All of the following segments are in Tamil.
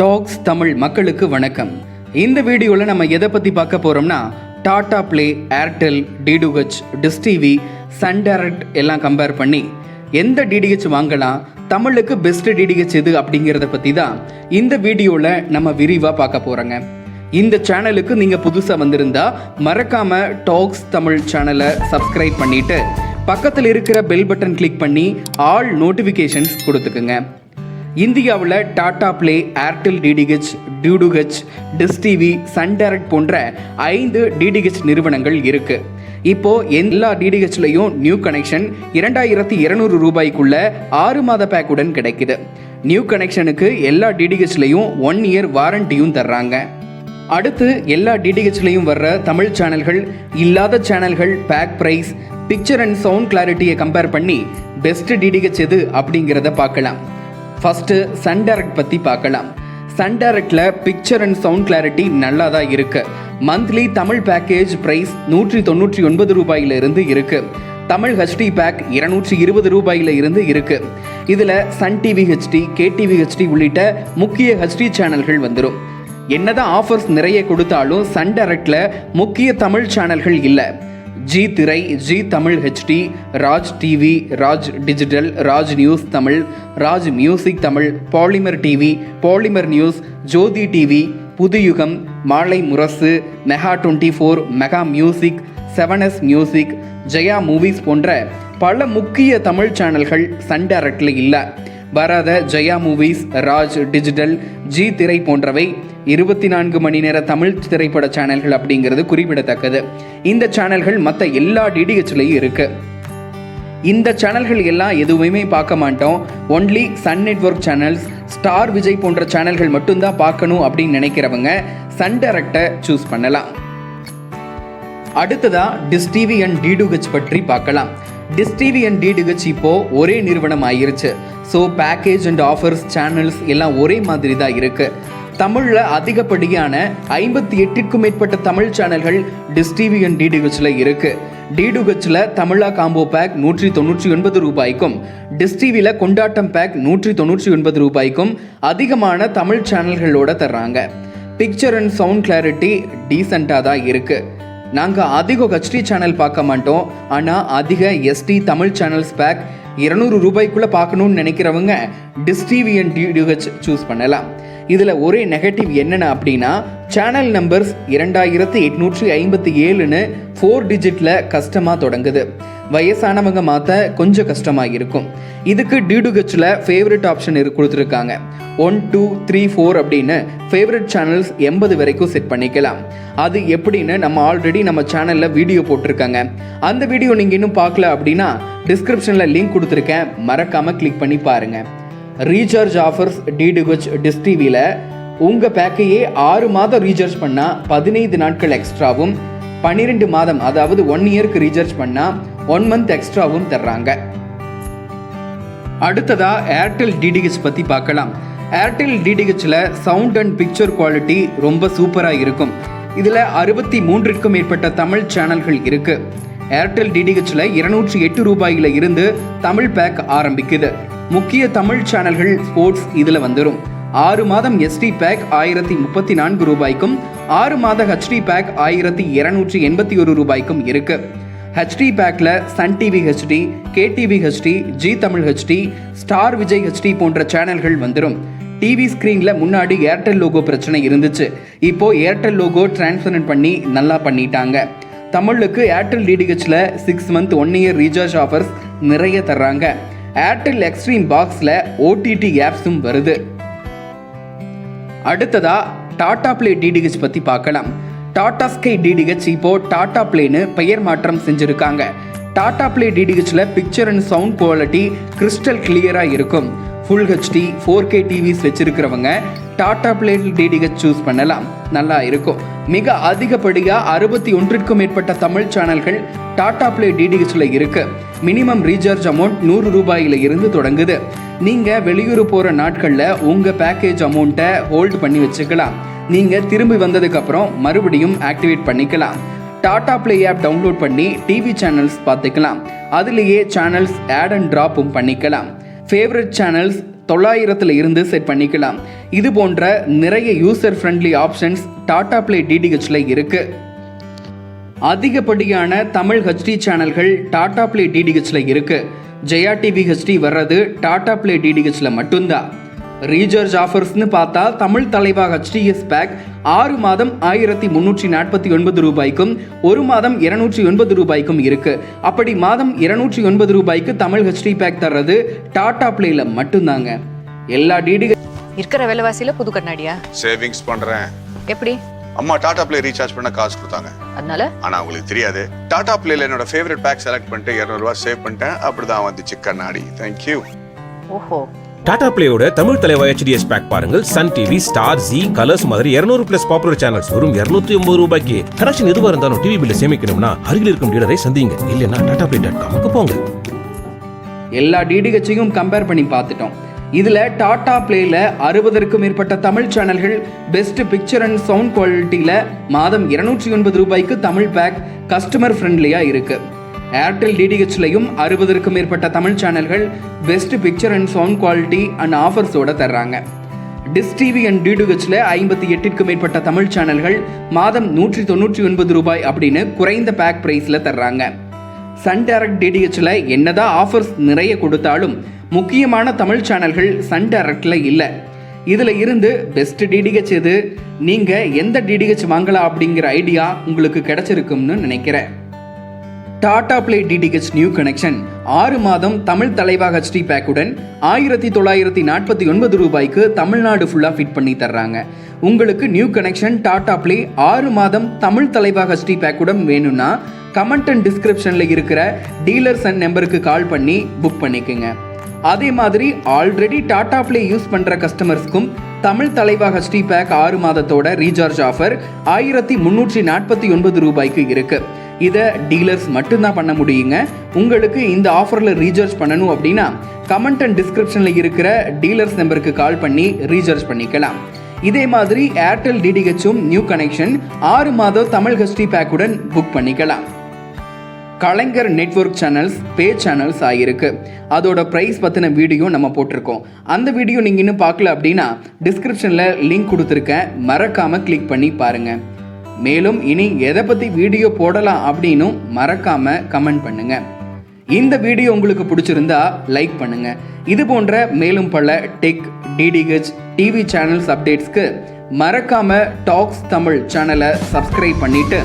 டாக்ஸ் தமிழ் மக்களுக்கு வணக்கம். இந்த வீடியோவில் நம்ம எதை பற்றி பார்க்க போகிறோம்னா Tata Play Airtel DTH Dish TV Sun எல்லாம் கம்பேர் பண்ணி எந்த டிடிஹெச் வாங்கலாம் தமிழுக்கு பெஸ்ட் டிடிஹெச் எது அப்படிங்கிறத பற்றி தான் இந்த வீடியோவில் நம்ம விரிவாக பார்க்க போகிறோங்க இந்த சேனலுக்கு நீங்கள் புதுசாக வந்திருந்தா மறக்காமல் டாக்ஸ் தமிழ் சேனலை சப்ஸ்கிரைப் பண்ணிவிட்டு பக்கத்தில் இருக்கிற பெல் பட்டன் கிளிக் பண்ணி ஆல் நோட்டிஃபிகேஷன்ஸ் கொடுத்துக்குங்க. இந்தியாவில் Tata Play Airtel DTH DTH Dish TV Sun Direct போன்ற ஐந்து டிடிஹெச் நிறுவனங்கள் இருக்குது இப்போ எல்லா டிடிஹெச்லையும் நியூ கனெக்ஷன் இரண்டாயிரத்தி இருநூறு ரூபாய்க்குள்ள ஆறு மாத பேக்குடன் கிடைக்குது. நியூ கனெக்ஷனுக்கு எல்லா டிடிஹெச்லையும் ஒன் இயர் வாரண்டியும் தர்றாங்க. அடுத்து எல்லா டிடிஹெச்லையும் வர்ற தமிழ் சேனல்கள் இல்லாத சேனல்கள் pack price picture and sound கிளாரிட்டியை compare பண்ணி பெஸ்ட் டிடிஹெச் எது அப்படிங்கிறத பார்க்கலாம். ஃபஸ்ட்டு சன் டேரக்ட் பற்றி பார்க்கலாம். சன் டேரக்டில் பிக்சர் அண்ட் சவுண்ட் கிளாரிட்டி நல்லா தான் இருக்கு. மந்த்லி தமிழ் பேக்கேஜ் ப்ரைஸ் நூற்றி தொண்ணூற்றி ஒன்பது ரூபாயிலிருந்து இருக்குது இருக்கு. தமிழ் ஹெச்டி பேக் இருநூற்றி இருபது ரூபாயில இருந்து இருக்கு. இதில் Sun TV HD KTV HD உள்ளிட்ட முக்கிய ஹெச்டி சேனல்கள் வந்துடும் என்னதான் ஆஃபர்ஸ் நிறைய கொடுத்தாலும் சன் டேரக்டில் முக்கிய தமிழ் சேனல்கள் இல்லை. Zee Thirai Zee Tamil HD Raj TV Raj digital Raj news Tamil Raj music Tamil Polimer TV Polimer news Jothi TV Puthuyugam Malai Murasu Mega twenty four Mega music seven S music Jaya movies போன்ற பல முக்கிய தமிழ் சேனல்கள் சன் டேரக்டில் இல்லை. வராத Jaya movies Raj digital G Thirai போன்றவை இருபத்தி நான்கு மணி நேர தமிழ் திரைப்பட சேனல்கள் அப்படிங்கிறது குறிப்பிடத்தக்கது. இந்த சேனல்கள் மற்ற எல்லா டிடிஹெச்லையும் இருக்கு. இந்த சேனல்கள் எல்லாம் எதுவுமே பார்க்க மாட்டோம். Only Sun network channels Star Vijay போன்ற சேனல்கள் மட்டும்தான் பார்க்கணும் அப்படின்னு நினைக்கிறவங்க சன் டைரக்டை சூஸ் பண்ணலாம். அடுத்ததா டிஸ் டிவி அண்ட் டிடுஹெச் பற்றி பார்க்கலாம். டிஸ் டிவி அண்ட் டிடிஹெச் இப்போ ஒரே நிறுவனம் ஆயிருச்சு. So package and offers channels எல்லாம் ஒரே மாதிரி தான் இருக்குது தமிழில் அதிகப்படியான ஐம்பத்தி எட்டிற்கும் மேற்பட்ட தமிழ் சேனல்கள் டிஸ் டிவி அண்ட் டிடுஹெச்சில் இருக்குது டிடுஹெச்சில் தமிழா காம்போ பேக் நூற்றி தொண்ணூற்றி ஒன்பது ரூபாய்க்கும் டிஸ் டிவியில் கொண்டாட்டம் பேக் நூற்றி தொண்ணூற்றி ஒன்பது ரூபாய்க்கும் அதிகமான தமிழ் சேனல்களோட தர்றாங்க. பிக்சர் அண்ட் சவுண்ட் கிளாரிட்டி டீசெண்டாக தான் இருக்குது நாங்கள் அதிக ஹெச்டி சேனல் பார்க்க மாட்டோம். ஆனால் அதிக எஸ்டி தமிழ் சேனல்ஸ் பேக் இருநூறு ரூபாய்க்குள்ளே பார்க்கணும்னு நினைக்கிறவங்க டிஸ் டிவி டிடிஹெச் சூஸ் பண்ணலாம். இதில் ஒரே நெகட்டிவ் என்னென்ன அப்படின்னா சேனல் நம்பர்ஸ் இரண்டாயிரத்து எட்நூற்றி ஐம்பத்தி ஏழுன்னு ஃபோர் டிஜிட்டில் கஷ்டமாக தொடங்குது. வயசானவங்க மாற்ற கொஞ்சம் கஷ்டமாக இருக்கும் இதுக்கு டியூடுகச்சில் ஃபேவரட் ஆப்ஷன் இரு கொடுத்துருக்காங்க. ஒன் டூ த்ரீ ஃபோர் அப்படின்னு ஃபேவரட் சேனல்ஸ் எண்பது வரைக்கும் செட் பண்ணிக்கலாம். அது எப்படின்னு நம்ம ஆல்ரெடி நம்ம சேனலில் வீடியோ போட்டிருக்காங்க. அந்த வீடியோ நீங்கள் இன்னும் பார்க்கல அப்படின்னா டிஸ்கிரிப்ஷனில் லிங்க் கொடுத்துருக்கேன். மறக்காமல் கிளிக் பண்ணி பாருங்கள் ரீசார்ஜ் ஆஃபர்ஸ் டிடிஹெச் டிஸ் டிவியில் உங்கள் பேக்கையே ஆறு மாதம் ரீசார்ஜ் பண்ணால் பதினைந்து நாட்கள் எக்ஸ்ட்ராவும் பன்னிரெண்டு மாதம் அதாவது ஒன் இயருக்கு ரீசார்ஜ் பண்ணால் ஒன் மந்த் எக்ஸ்ட்ராவும் தர்றாங்க. அடுத்ததா ஏர்டெல் டிடிஹெச் பற்றி பார்க்கலாம். ஏர்டெல் டிடிஹெச்சில் சவுண்ட் அண்ட் பிக்சர் குவாலிட்டி ரொம்ப சூப்பராக இருக்கும். இதில் அறுபத்தி மூன்றிற்கும் மேற்பட்ட தமிழ் சேனல்கள் இருக்கு. ஏர்டெல் டிடிஹெச்சில் இருநூற்றி எட்டு ரூபாயில இருந்து தமிழ் பேக் ஆரம்பிக்குது. முக்கிய தமிழ் சேனல்கள் ஸ்போர்ட்ஸ் இதில் வந்துடும் ஆறு மாதம் எஸ்டி பேக் ஆயிரத்தி முப்பத்தி நான்கு ரூபாய்க்கும் ஆறு மாத ஹெச்டி பேக் ஆயிரத்தி இருநூற்றி எண்பத்தி ஒரு ரூபாய்க்கும் இருக்குது ஹெச்டி பேக்கில் Sun TV HD KTV HD Zee Tamil HD Star Vijay HD போன்ற சேனல்கள் வந்துடும் டிவி ஸ்க்ரீனில் முன்னாடி ஏர்டெல் லோகோ பிரச்சனை இருந்துச்சு. இப்போ ஏர்டெல் லோகோ டிரான்ஸ்பரன்ட் பண்ணி நல்லா பண்ணிட்டாங்க. தமிழுக்கு Airtel டிடிஹெச்சில் six month one year recharge offers நிறைய தர்றாங்க. ஏர்டெல் எக்ஸ்ட்ரீம் பாக்ஸில் ஓடிடி ஆப்ஸும் வருது. அடுத்ததா டாடா ப்ளே டிடிஹெச் பற்றி பார்க்கலாம். டாடா ஸ்கை டிடிஹெச் இப்போ டாடா பிளேனு பெயர் மாற்றம் செஞ்சுருக்காங்க. Tata play டிடிஹெச்சில் picture and sound quality crystal கிளியராக இருக்கும். Full HD four K TVs வச்சுருக்கிறவங்க Tata Play DTH choose பண்ணலாம். நல்லா இருக்கும். மிக அதிகப்படியாக அறுபத்தி ஒன்றிற்கும் மேற்பட்ட தமிழ் சேனல்கள் டாடா ப்ளே டிடிஹெச்சில் இருக்கு. மினிமம் ரீசார்ஜ் அமௌண்ட் நூறு ரூபாயில இருந்து தொடங்குது. நீங்கள் வெளியூர் போகிற நாட்களில் உங்கள் பேக்கேஜ் அமௌண்ட்டை ஹோல்ட் பண்ணி வச்சுக்கலாம். நீங்கள் திரும்பி வந்ததுக்கப்புறம் மறுபடியும் ஆக்டிவேட் பண்ணிக்கலாம். டாடா ப்ளே ஆப் டவுன்லோட் பண்ணி டிவி சேனல்ஸ் பார்த்துக்கலாம். அதுலேயே சேனல்ஸ் ஆட் அண்ட் ட்ராப்பும் பண்ணிக்கலாம். ஃபேவரட் சேனல்ஸ் தொள்ளாயிரத்தில் இருந்து செட் பண்ணிக்கலாம். இது போன்ற நிறைய user friendly options Tata play டிடிஹெச்சில் இருக்குது அதிகப்படியான தமிழ் ஹெச்டி சேனல்கள் டாடா ப்ளே டிடிஹெச்ல இருக்குது ஜெயா டிவி ஹெச்டி வர்றது டாடா ப்ளே டிடிஹெச்சில் மட்டும்தான். ரீசார்ஜ் ஆஃபர்ஸ்னு பார்த்தா தமிழ் தலைவா ஹெச்டிஎஸ் பேக் ஆறு மாதம் ஆயிரத்தி முன்னூற்றி நாற்பத்தி ஒன்பது ரூபாய்க்கும் ஒரு மாதம் இருநூற்றி ஒன்பது ரூபாய்க்கும் இருக்கு. அப்படி மாதம் இருநூற்றி ஒன்பது ரூபாய்க்கு தமிழ் ஹெச்டி பேக் தர்றது டாடா பிளேல மட்டும்தாங்க. எல்லா டிடி இருக்கிற விலைவாசியில புது கண்ணாடியா? சேவிங்ஸ் பண்றேன். எப்படி? அம்மா டாடா ப்ளே ரீசார்ஜ் பண்ண காசு கொடுத்தாங்க. அதனால? ஆனா உங்களுக்கு தெரியாது. டாடா ப்ளேல என்னோட ஃபேவரட் பேக் செலக்ட் பண்ணிட்டு 200 ரூபாய் சேவ் பண்ணிட்டேன். அப்படிதான் வந்துச்சு கண்ணாடி. தேங்க்யூ ஓஹோ. டாடா பிளேயோட தமிழ் தலைவா ஹெச்டிஎஸ் பேக் பாருங்கள். Sun TV Star Zee Colors மாதிரி 200 பிளஸ் பாப்புலர் சேனல்ஸ் வரும் இருநூத்தி ஒன்பது ரூபாய்க்கு. கனெக்ஷன் எதுவாக இருந்தாலும் டிவி பில்ல சேமிக்கணும்னா அருகில் இருக்கும் டீலரை சந்திங்க. இல்லைன்னா டாடா பிளே டாட் காமுக்கு போங்க. எல்லா டிடிஹெச்சையும் கம்பேர் பண்ணி பார்த்துட்டோம். இதுல டாடா பிளேல அறுபதற்கும் மேற்பட்ட தமிழ் சேனல்கள் பெஸ்ட் பிக்சர் அண்ட் சவுண்ட் குவாலிட்டியில மாதம் இருநூற்றி ஒன்பது ரூபாய்க்கு தமிழ் பேக் கஸ்டமர் ஃப்ரெண்ட்லியா இருக்குது ஏர்டெல் டிடிஹெச்லையும் அறுபதற்கும் மேற்பட்ட தமிழ் சேனல்கள் best picture and sound quality and ஆஃபர்ஸோட தர்றாங்க. டிஸ் டிவி அண்ட் டிடிஹெச்ல ஐம்பத்தி எட்டிற்கும் மேற்பட்ட தமிழ் சேனல்கள் மாதம் நூற்றி தொண்ணூற்றி ஒன்பது ரூபாய் அப்படின்னு குறைந்த பேக் ப்ரைஸில் தர்றாங்க. சன் டைரக்ட் டிடிஹெச்ல என்னதான் ஆஃபர்ஸ் நிறைய கொடுத்தாலும் முக்கியமான தமிழ் சேனல்கள் சன் டைரக்ட்ல இல்லை. இதில் இருந்து பெஸ்ட் டிடிஹெச் எது? நீங்கள் எந்த டிடிஹெச் வாங்கலாம் அப்படிங்கிற ஐடியா உங்களுக்கு கிடைச்சிருக்கும்னு நினைக்கிறேன். Tata play DTH new connection ஆறு மாதம் தமிழ் தலைவா ஹெச்டி பேக்குடன் ஆயிரத்தி தொள்ளாயிரத்தி நாற்பத்தி ஒன்பது ரூபாய்க்கு தமிழ்நாடு ஃபுல்லாக ஃபிட் பண்ணி தர்றாங்க. உங்களுக்கு நியூ கனெக்ஷன் டாடா பிளே ஆறு மாதம் தமிழ் தலைவா ஹெச்டி பேக்குடன் வேணும்னா கமெண்ட் அண்ட் டிஸ்கிரிப்ஷனில் இருக்கிற டீலர்ஸ் அண்ட் நம்பருக்கு கால் பண்ணி புக் பண்ணிக்கோங்க. அதே மாதிரி ஆல்ரெடி டாடா பிளே யூஸ் பண்ணுற கஸ்டமர்ஸ்க்கும் தமிழ் தலைவா ஹெச்டி பேக் ஆறு மாதத்தோட ரீசார்ஜ் ஆஃபர் ஆயிரத்தி முந்நூற்றி நாற்பத்தி ஒன்பது ரூபாய்க்கு இருக்குது இதை டீலர்ஸ் மட்டும்தான் பண்ண முடியுங்க. உங்களுக்கு இந்த ஆஃபரில் ரீசார்ஜ் பண்ணணும் அப்படின்னா கமெண்ட் அண்ட் டிஸ்கிரிப்ஷனில் இருக்கிற டீலர்ஸ் நம்பருக்கு கால் பண்ணி ரீசார்ஜ் பண்ணிக்கலாம். இதே மாதிரி ஏர்டெல் டிடிஹெச்சும் நியூ கனெக்ஷன் ஆறு மாதம் தமிழ் ஹிஸ்டரி பேக்குடன் புக் பண்ணிக்கலாம். Kalaignar network channels pay channels ஆகியிருக்கு அதோட ப்ரைஸ் பற்றின வீடியோ நம்ம போட்டிருக்கோம். அந்த வீடியோ நீங்கள் இன்னும் பார்க்கல அப்படின்னா டிஸ்கிரிப்ஷனில் லிங்க் கொடுத்துருக்கேன். மறக்காமல் கிளிக் பண்ணி பாருங்கள் மேலும் இனி எதை பற்றி வீடியோ போடலாம் அப்படின்னும் மறக்காமல் கமெண்ட் பண்ணுங்கள் இந்த வீடியோ உங்களுக்கு பிடிச்சிருந்தா லைக் பண்ணுங்க. இது போன்ற மேலும் பல டெக் டிடிஹெச் டிவி சேனல்ஸ் அப்டேட்ஸ்க்கு மறக்காம டாக்ஸ் தமிழ் சேனலை சப்ஸ்கிரைப் பண்ணிட்டு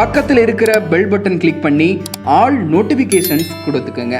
பக்கத்தில் இருக்கிற பெல் பட்டன் கிளிக் பண்ணி ஆல் நோட்டிஃபிகேஷன்ஸ் கொடுத்துக்கோங்க.